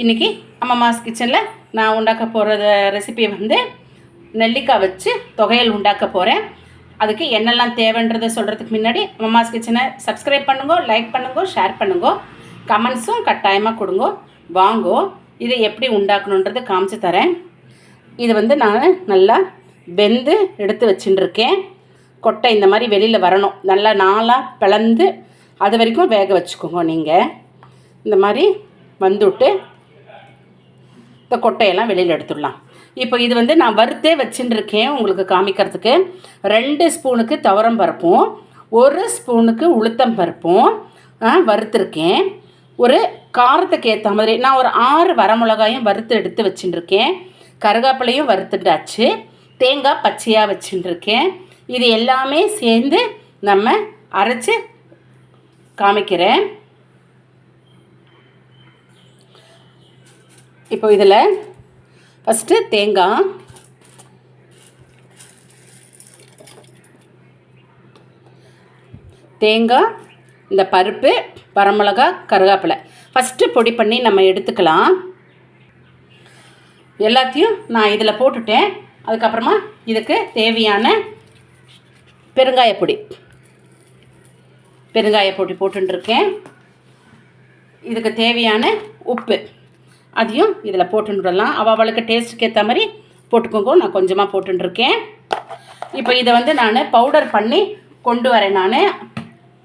இன்றைக்கி அம்மாஸ் கிச்சனில் நான் உண்டாக்க போகிற ரெசிபி வந்து நெல்லிக்காய் வச்சு தொகையல் உண்டாக்க போகிறேன் அதுக்கு என்னெல்லாம் தேவைன்றதை சொல்கிறதுக்கு முன்னாடி அம்மாஸ் கிச்சனை சப்ஸ்கிரைப் பண்ணுங்க லைக் பண்ணுங்க ஷேர் பண்ணுங்க. கமெண்ட்ஸும் கட்டாயமாக கொடுங்க. வாங்கோ இதை எப்படி உண்டாக்கணுன்றதை காமிச்சு தரேன். இது வந்து நான் நல்லா வெந்து எடுத்து வச்சுட்டுருக்கேன். கொட்டை இந்த மாதிரி வெளியில் வரணும். நல்லா நாளாக பிளந்து அது வரைக்கும் வேக வச்சுக்கோங்க நீங்கள் இந்த மாதிரி வந்துவிட்டு இந்த கொட்டையெல்லாம் வெளியில் எடுத்துடலாம். இப்போ இது வந்து நான் வறுத்தே வச்சுட்டுருக்கேன் உங்களுக்கு காமிக்கிறதுக்கு. ரெண்டு ஸ்பூனுக்கு துவரம் பருப்பும் ஒரு ஸ்பூனுக்கு உளுத்தம் பருப்பும் வறுத்துருக்கேன். ஒரு காரத்துக்கு ஏற்ற மாதிரி நான் ஒரு ஆறு வரமிளகாயும் வறுத்து எடுத்து வச்சுட்டுருக்கேன் கருகாப்பிலையும் கருவேப்பிலையும் வறுத்துட்டாச்சு. தேங்காய் பச்சையாக வச்சுட்டுருக்கேன் இது எல்லாமே சேர்ந்து நம்ம அரைச்சி காமிக்கிறேன். இப்போ இதில் ஃபஸ்ட்டு தேங்காய் தேங்காய் இந்த பருப்பு வரமிளகா கருவேப்பிலை. ஃபஸ்ட்டு பொடி பண்ணி நம்ம எடுத்துக்கலாம். எல்லாத்தையும் நான் இதில் போட்டுட்டேன். அதுக்கப்புறமா இதுக்கு தேவையான பெருங்காய பொடி. பெருங்காய பொடி போட்டுருக்கேன் இதுக்கு தேவையான உப்பு. அதையும் இதில் போட்டுடலாம் அவள் அவளுக்கு டேஸ்ட்டுக்கு ஏற்ற மாதிரி போட்டுக்கோங்க. நான் கொஞ்சமாக போட்டுருக்கேன் இப்போ இதை வந்து நான் பவுடர் பண்ணி கொண்டு வரேன் நான்.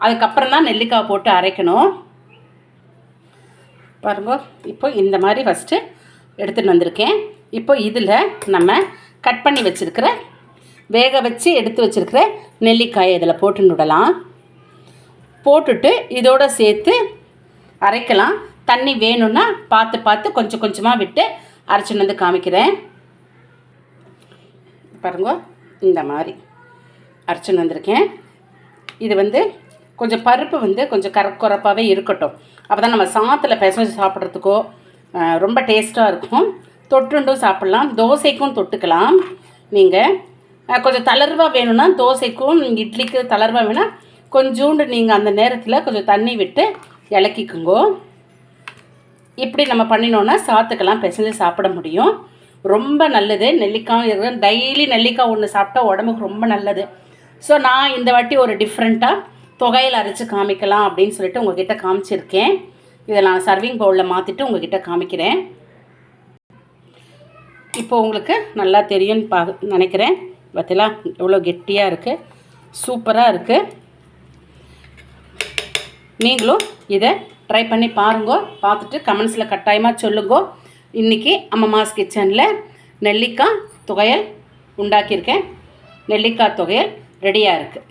அதுக்கப்புறம் தான் நெல்லிக்காய் போட்டு அரைக்கணும். பாருங்க இப்போ இந்த மாதிரி ஃபஸ்ட்டு எடுத்துகிட்டு வந்திருக்கேன். இப்போ இதில் நம்ம கட் பண்ணி வச்சுருக்கிற வேக வச்சு எடுத்து வச்சுருக்கிற நெல்லிக்காயை இதில் போட்டு விடலாம் போட்டுட்டு இதோடு சேர்த்து அரைக்கலாம். தண்ணி வேணும்னா பார்த்து பார்த்து கொஞ்சம் கொஞ்சமாக விட்டு அரைச்சின்னு வந்து காமிக்கிறேன். பாருங்க இந்த மாதிரி அரைச்சின்னு வந்திருக்கேன். இது வந்து கொஞ்சம் பருப்பு வந்து கொஞ்சம் கரக்குறப்பாகவே இருக்கட்டும். அப்போ தான் நம்ம சாத்தில் பிசைஞ்சு சாப்பிட்றதுக்கோ ரொம்ப டேஸ்ட்டாக இருக்கும். தொட்டுண்டும் சாப்பிட்லாம். தோசைக்கும் தொட்டுக்கலாம். நீங்கள் கொஞ்சம் தளர்வாக வேணும்னா தோசைக்கும் இட்லிக்கு தளர்வாக வேணால் கொஞ்சோண்டு நீங்கள் அந்த நேரத்தில் கொஞ்சம் தண்ணி விட்டு இலக்கிக்குங்கோ. இப்படி நம்ம பண்ணினோன்னா சாத்துக்கெல்லாம் பிசைஞ்சு சாப்பிட முடியும். ரொம்ப நல்லது. நெல்லிக்காய் டெய்லி நெல்லிக்காய் ஒன்று சாப்பிட்டா உடம்புக்கு ரொம்ப நல்லது. ஸோ நான் இந்த வாட்டி ஒரு டிஃப்ரெண்ட்டாக தொகையில் அரைச்சி காமிக்கலாம் அப்படின்னு சொல்லிட்டு உங்ககிட்ட காமிச்சிருக்கேன். இதை நான் சர்விங் பவுலில் மாற்றிட்டு உங்ககிட்ட காமிக்கிறேன். இப்போ உங்களுக்கு நல்லா தெரியும்னு பா நினைக்கிறேன். பார்த்தீங்களா எவ்வளோ கெட்டியாக இருக்குது சூப்பராக இருக்குது நீங்களும் இதை ட்ரை பண்ணி பாருங்க. பார்த்துட்டு கமெண்ட்ஸில் கட்டாயமாக சொல்லுங்க. இன்றைக்கி அம்மம்மாஸ் கிச்சனில் நெல்லிக்காய் துவையல் உண்டாக்கியிருக்கேன். நெல்லிக்காய் துவையல் ரெடியாக இருக்குது